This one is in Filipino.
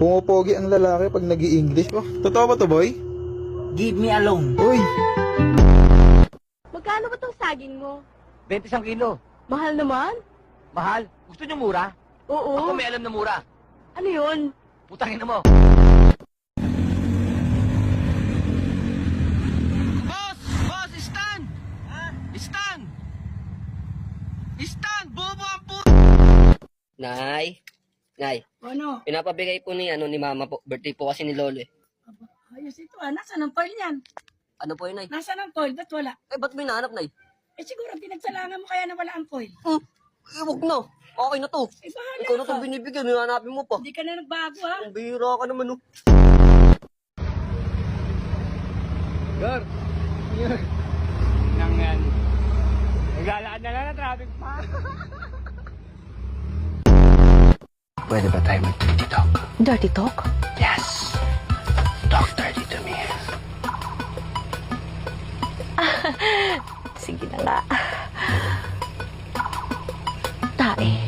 Pumopogi ang lalaki pag nag english Oh, totoo ba to, boy? Give me alone. Uy! Magkano ba tong saging mo? 20 isang kilo. Mahal naman? Mahal. Gusto niyo mura? Oo. Ako may alam na mura. Ano yun? Putangin na mo. Boss! Boss! Stand! Stand! Stand! Bobo ang pu... Nay, Nay, Ano? pinapabigay po ni ano ni Mama po. Birthday po kasi ni Lolo eh. Ayos ito ah. Nasaan ang foil niyan? Ano po yun, Nay? Nasaan ang foil? Ba't wala? Eh, ba't may nahanap, Nay? Eh siguro pinagsalangan mo kaya na wala ang foil. Hmm, eh, wag na. Okay na to. Eh bahala Ikaw na ka. itong binibigyan, hinanapin mo pa. Hindi ka na nagbago ha. Ang bihira ka naman, oh. Gar! Nang yan. Naglalaan na lang na traffic pa. Pwede ba tayo mag-dirty talk? Dirty talk? Yes. Talk dirty to me. Sige na nga. Tae.